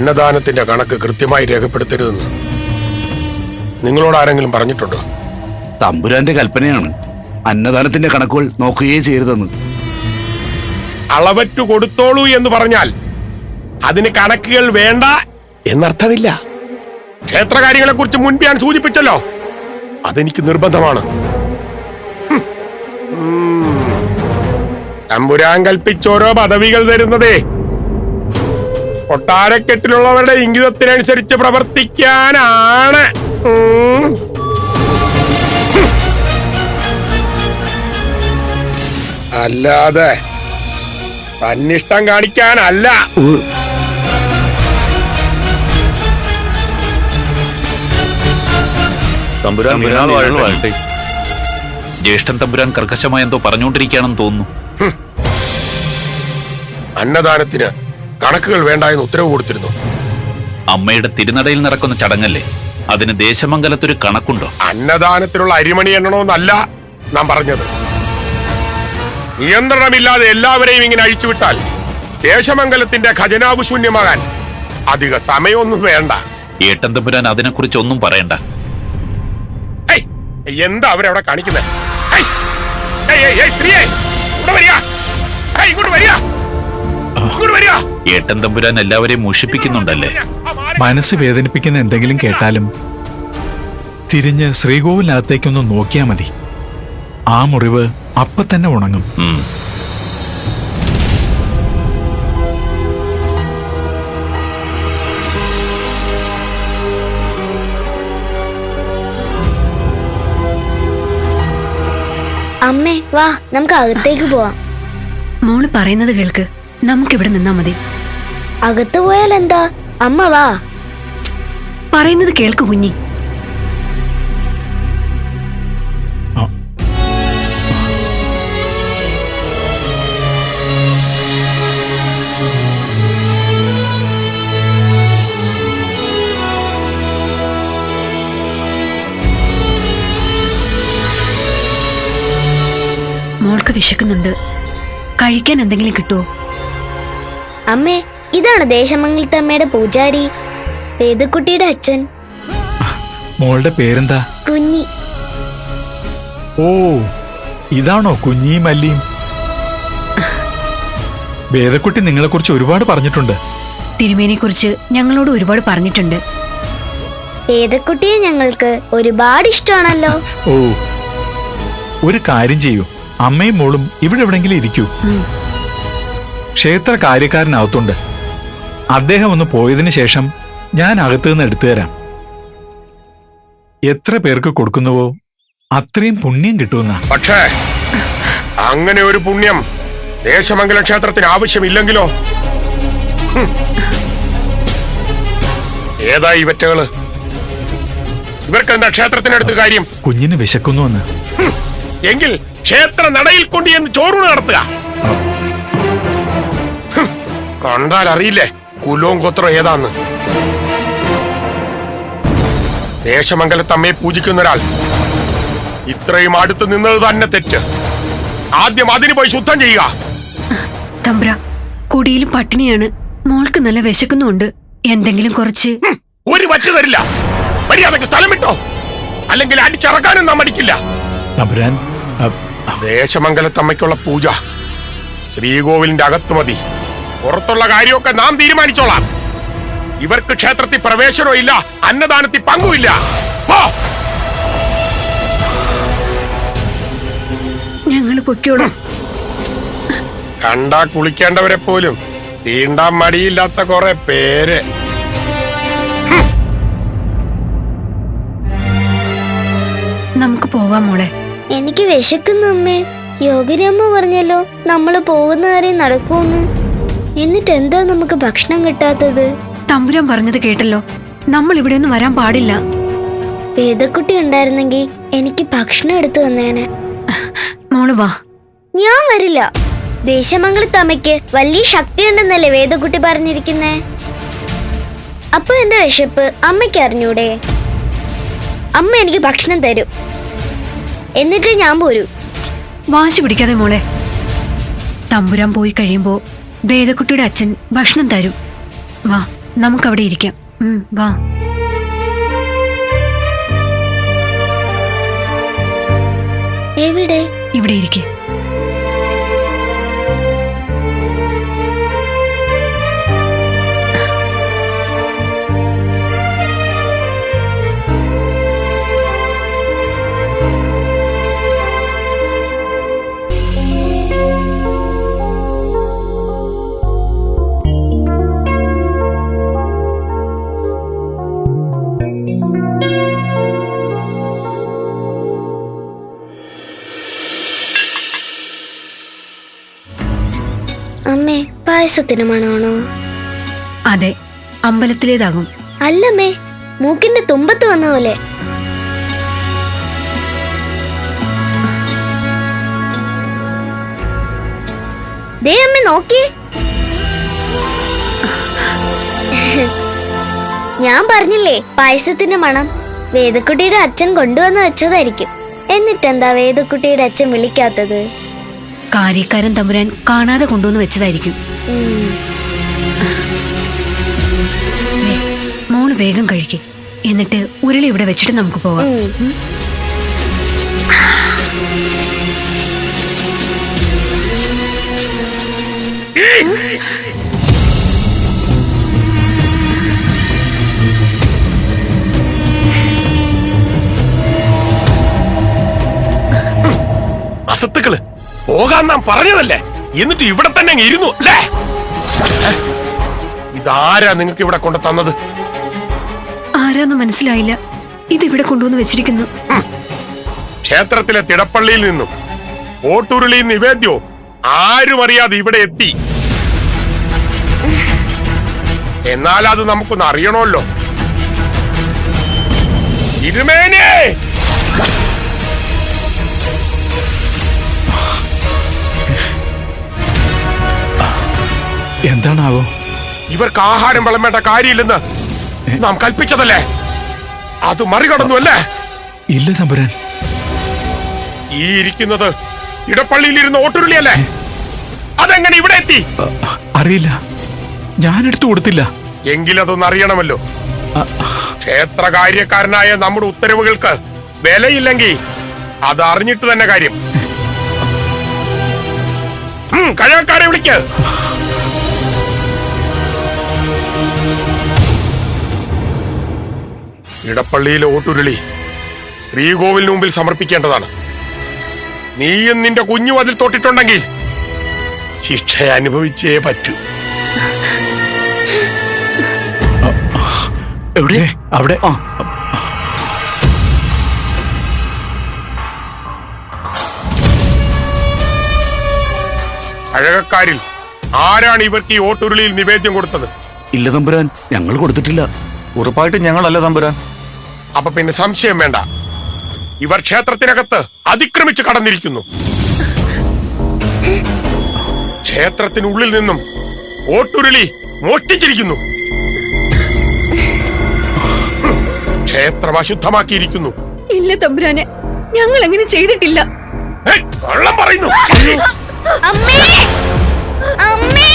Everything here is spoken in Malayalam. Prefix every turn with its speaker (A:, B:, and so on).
A: അന്നദാനത്തിന്റെ കണക്ക് കൃത്യമായി രേഖപ്പെടുത്തരുതെന്ന് നിങ്ങളോട് ആരെങ്കിലും പറഞ്ഞിട്ടുണ്ടോ?
B: തമ്പുരാന്റെ കൽപ്പനയാണ്. അന്നദാനത്തിന്റെ കണക്കുകൾ നോക്കുകയേ ചെയ്യരുതെന്ന്.
A: അളവറ്റു കൊടുത്തോളൂ എന്ന് പറഞ്ഞാൽ അതിന് കണക്കുകൾ വേണ്ട എന്നർത്ഥമില്ല. ക്ഷേത്രകാര്യങ്ങളെ കുറിച്ച് മുൻപ് ഞാൻ സൂചിപ്പിച്ചല്ലോ. അതെനിക്ക് നിർബന്ധമാണ്. തമ്പുരാൻ കൽപ്പിച്ചോരോ പദവികൾ തരുന്നതേ കൊട്ടാരക്കെട്ടിലുള്ളവരുടെ ഇംഗിതത്തിനനുസരിച്ച് പ്രവർത്തിക്കാനാണ്. അല്ലാതെ തന്നിഷ്ടം കാണിക്കാനല്ല.
C: തമ്പുരാൻ വാഴട്ടെ.
D: ജ്യേഷ്ഠൻ തമ്പുരാൻ കർക്കശമായ എന്തോ പറഞ്ഞുകൊണ്ടിരിക്കുകയാണെന്ന് തോന്നുന്നു.
A: അന്നദാനത്തിന് കണക്കുകൾ വേണ്ട എന്ന് ഉത്തരവ് കൊടുത്തിരുന്നു.
D: അമ്മയുടെ തിരുനടയിൽ നടക്കുന്ന ചടങ്ങല്ലേ? അതിന് ദേശമംഗലത്തൊരു കണക്കുണ്ടോ?
A: അന്നദാനത്തിലുള്ള അരിമണി എണ്ണണമെന്നല്ല നാം പറഞ്ഞത്. നിയന്ത്രണമില്ലാതെ എല്ലാവരെയും ഇങ്ങനെ അഴിച്ചുവിട്ടാൽ ദേശമംഗലത്തിന്റെ ഖജനാവ് ശൂന്യമാകാൻ അധിക സമയമൊന്നും വേണ്ട.
D: ഏട്ടൻ തമ്പുരാൻ അതിനെക്കുറിച്ച് ഒന്നും പറയണ്ട.
A: എന്താ അവരവിടെ കാണിക്കുന്നത് ഇങ്ങോട്ട് വരിക.
D: ഏട്ടൻ തമ്പുരാൻ എല്ലാവരെയും മോഷിപ്പിക്കുന്നുണ്ടല്ലേ?
E: മനസ്സ് വേദനിപ്പിക്കുന്ന എന്തെങ്കിലും കേട്ടാലും തിരിഞ്ഞ് ശ്രീകോവിലകത്തേക്കൊന്ന് നോക്കിയാ മതി. ആ മുറിവ് അപ്പ തന്നെ ഉണങ്ങും.
F: അമ്മേ വാ നമുക്ക് അകത്തേക്ക് പോവാം.
G: മോൾ പറയുന്നത് കേൾക്ക്. നമുക്കിവിടെ നിന്നാ മതി.
F: അകത്ത് പോയാൽ എന്താ? അമ്മ വാ.
G: പറയുന്നത് കേൾക്ക് കുഞ്ഞി. മോൾക്ക് വിശക്കുന്നുണ്ട്. കഴിക്കാൻ എന്തെങ്കിലും കിട്ടുമോ
F: അമ്മേ ഇതാണ് ദേശമംഗലത്തെ അമ്മയുടെ പൂജാരി വേദക്കുട്ടിയുടെ അച്ഛൻ.
E: മോളുടെ പേരെന്താ?
F: കുഞ്ഞി.
E: ഓ ഇതാണോ കുഞ്ഞി മല്ലിയും വേദക്കുട്ടി നിങ്ങളെക്കുറിച്ച് ഒരുപാട് പറഞ്ഞിട്ടുണ്ട്.
G: തിരുമേനെ കുറിച്ച് ഞങ്ങളോട് ഒരുപാട് പറഞ്ഞിട്ടുണ്ട്.
F: വേദക്കുട്ടിയെ ഞങ്ങൾക്ക് ഒരുപാട് ഇഷ്ടമാണല്ലോ.
E: ഓ ഒരു കാര്യം ചെയ്യൂ. അമ്മയും മോളും ഇവിടെ എവിടെങ്കിലും ഇരിക്കൂ. ക്ഷേത്ര കാര്യക്കാരനകത്തുണ്ട് അദ്ദേഹം ഒന്ന് പോയതിന് ശേഷം ഞാൻ അകത്തു നിന്ന് എടുത്തു തരാം. എത്ര പേർക്ക് കൊടുക്കുന്നുവോ അത്രയും പുണ്യം കിട്ടുന്ന
A: പക്ഷേ അങ്ങനെ ഒരു പുണ്യം ദേശമംഗല ക്ഷേത്രത്തിന് ആവശ്യമില്ലെങ്കിലോ? ഏതായി വെറ്റകൾ? ഇവർക്ക് എന്താ ക്ഷേത്രത്തിനടുത്ത് കാര്യം?
E: കുഞ്ഞിന് വിശക്കുന്നുവെന്ന്.
A: എങ്കിൽ ക്ഷേത്ര നടയിൽ കൊണ്ട് എന്ന് ചോറൂണ് നടത്തുക. കണ്ടാൽ അറിയില്ലേ? കുലോം ഗോത്രം ഏതാന്ന് ദേശമംഗലത്തമ്മയെ പൂജിക്കുന്ന ഒരാൾ. ഇത്രയും അടുത്ത് നിന്നത് തന്നെ തെറ്റ്. ആദ്യം അതിന് പോയി ശുദ്ധം ചെയ്യുക.
G: തമ്പ്ര കുടിയിലും പട്ടിണിയാണ്. മോൾക്ക് നല്ല വിശക്കുന്നുണ്ട് എന്തെങ്കിലും കുറച്ച്.
A: ഒരു പറ്റു തരില്ല. മര്യാദയ്ക്ക് സ്ഥലം വിട്ടോ. അല്ലെങ്കിൽ അടിച്ചിറക്കാനും നാം മടിക്കില്ല. ദേശമംഗലത്തമ്മയ്ക്കുള്ള പൂജ ശ്രീകോവിലിന്റെ അകത്ത് മതി. പുറത്തുള്ള കാര്യമൊക്കെ നാം തീരുമാനിച്ചോളാം. ഇവർക്ക് ക്ഷേത്രത്തിൽ പ്രവേശനവും ഇല്ല അന്നദാനത്തിൽ പങ്കുമില്ല
G: ഞങ്ങൾ
A: കണ്ടാ കുളിക്കേണ്ടവരെ പോലും തീണ്ടാൻ മടിയില്ലാത്ത കുറെ പേര്.
G: നമുക്ക് പോവാം മോളെ.
F: എനിക്ക് വിശക്കുന്നു അമ്മേ. യോഗിരമ്മ പറഞ്ഞല്ലോ നമ്മൾ പോകുന്ന കാര്യം നടക്കുമെന്ന് എന്നിട്ട് എന്താ നമുക്ക് ഭക്ഷണം കിട്ടാത്തത്?
G: തമ്പുരാൻ പറഞ്ഞത് കേട്ടല്ലോ. നമ്മൾ ഇവിടെ ഒന്നും വരാൻ പാടില്ല.
F: വേദക്കുട്ടി ഉണ്ടായിരുന്നെങ്കിൽ എനിക്ക് ഭക്ഷണം എടുത്തു തന്നേനെ.
G: മോൾ വാ.
F: ഞാൻ വരില്ല. ദേശമംഗലത്തമ്മയ്ക്ക് വലിയ ശക്തിയുണ്ടെന്നല്ലേ വേദക്കുട്ടി പറഞ്ഞിരിക്കുന്നേ? അപ്പൊ എന്റെ വിശപ്പ് അമ്മയ്ക്ക് അറിഞ്ഞൂടെ? അമ്മ എനിക്ക് ഭക്ഷണം തരും. എന്നിട്ട് ഞാൻ പോരൂ.
G: വാശി പിടിക്കാതെ മോളെ. തമ്പുരാൻ പോയി കഴിയുമ്പോ വേദക്കുട്ടിയുടെ അച്ഛൻ ഭക്ഷണം തരും. വാ നമുക്കവിടെ ഇരിക്കാം. ഉം, വാ.
F: എവിടെ?
G: ഇവിടെ ഇരിക്കെ.
F: പായസത്തിന് മണമാണോ
G: അതെ അമ്പലത്തിലേതാകും.
F: അല്ലമ്മേ മൂക്കിന്റെ തുമ്പത്ത് വന്ന പോലെ. ദേ അമ്മ നോക്കി ഞാൻ പറഞ്ഞില്ലേ പായസത്തിന്റെ മണം. വേദക്കുട്ടിയുടെ അച്ഛൻ കൊണ്ടുവന്ന് വെച്ചതായിരിക്കും. എന്നിട്ടെന്താ വേദക്കുട്ടിയുടെ അച്ഛൻ വിളിക്കാത്തത്?
G: കാര്യക്കാരൻ തമ്പുരാൻ കാണാതെ കൊണ്ടുവന്ന് വെച്ചതായിരിക്കും. മോൾ വേഗം കഴിക്ക്. എന്നിട്ട് ഉരുളി ഇവിടെ വെച്ചിട്ട് നമുക്ക് പോവാം.
A: അസത്തുക്കൾ പോകാൻ നാം പറഞ്ഞതല്ലേ? എന്നിട്ട് ഇവിടെ തന്നെ അങ്ങ് ഇരുന്നു. അല്ലേ? ഇതാരാ നിങ്ങൾക്ക് ഇവിടെ കൊണ്ട് തന്നത്?
G: ആരാന്ന് മനസ്സിലായില്ല. ഇതിവിടെ കൊണ്ടുവന്ന് വെച്ചിരിക്കുന്നു.
A: ക്ഷേത്രത്തിലെ തിടപ്പള്ളിയിൽ നിന്നും ഓട്ടുരുളിയും നിവേദ്യോ ആരും അറിയാതെ ഇവിടെ എത്തി. എന്നാൽ അത് നമുക്കൊന്ന് അറിയണമല്ലോ. ഇരുമേനേ
E: എന്താണാവോ?
A: ഇവർക്ക് ആഹാരം വിളമ്പേണ്ട കാര്യമില്ലെന്ന് നാം കൽപ്പിച്ചതല്ലേ? അത് മറികടന്നു അല്ലേ
E: ഇല്ല സമ്പരൻ
A: ഈ ഇരിക്കുന്നത് ഇടപ്പള്ളിയിലിരുന്ന ഓട്ടുരുളിയല്ലേ? അതെങ്ങനെ ഇവിടെ എത്തി?
E: അറിയില്ല. ഞാൻ എടുത്തു കൊടുത്തില്ല.
A: എങ്കിലതൊന്ന് അറിയണമല്ലോ. ക്ഷേത്ര കാര്യക്കാരനായ നമ്മുടെ ഉത്തരവുകൾക്ക് വിലയില്ലെങ്കിൽ അത് അറിഞ്ഞിട്ട് തന്നെ കാര്യം. കഴകക്കാരെ വിളിക്ക്. ഇടപ്പള്ളിയിലെ ഓട്ടുരുളി ശ്രീകോവിലിന് മുമ്പിൽ സമർപ്പിക്കേണ്ടതാണ്. നീയും നിന്റെ കുഞ്ഞു അതിൽ തൊട്ടിട്ടുണ്ടെങ്കിൽ ശിക്ഷ അനുഭവിച്ചേ പറ്റൂ.
B: എവിടെ?
E: അവിടെ.
B: ആ.
A: കഴകക്കാരിൽ ആരാണ് ഇവർക്ക് ഈ ഓട്ടുരുളിയിൽ നിവേദ്യം കൊടുത്തത്?
B: ഇല്ല തമ്പുരാൻ ഞങ്ങൾ കൊടുത്തിട്ടില്ല.
C: ഉറപ്പായിട്ടും ഞങ്ങളല്ല തമ്പുരാൻ.
A: അപ്പൊ പിന്നെ സംശയം വേണ്ട. ഇവർ ക്ഷേത്രത്തിനകത്ത് അതിക്രമിച്ച് കടന്നിരിക്കുന്നു. ക്ഷേത്രത്തിനുള്ളിൽ നിന്നും ഓട്ടുരുളി മോഷ്ടിച്ചിരിക്കുന്നു. ക്ഷേത്രം അശുദ്ധമാക്കിയിരിക്കുന്നു.
G: ഇല്ല തമ്പുരാനെ ഞങ്ങൾ അങ്ങനെ ചെയ്തിട്ടില്ല
A: പറയുന്നു.
F: അമ്മേ! അമ്മേ!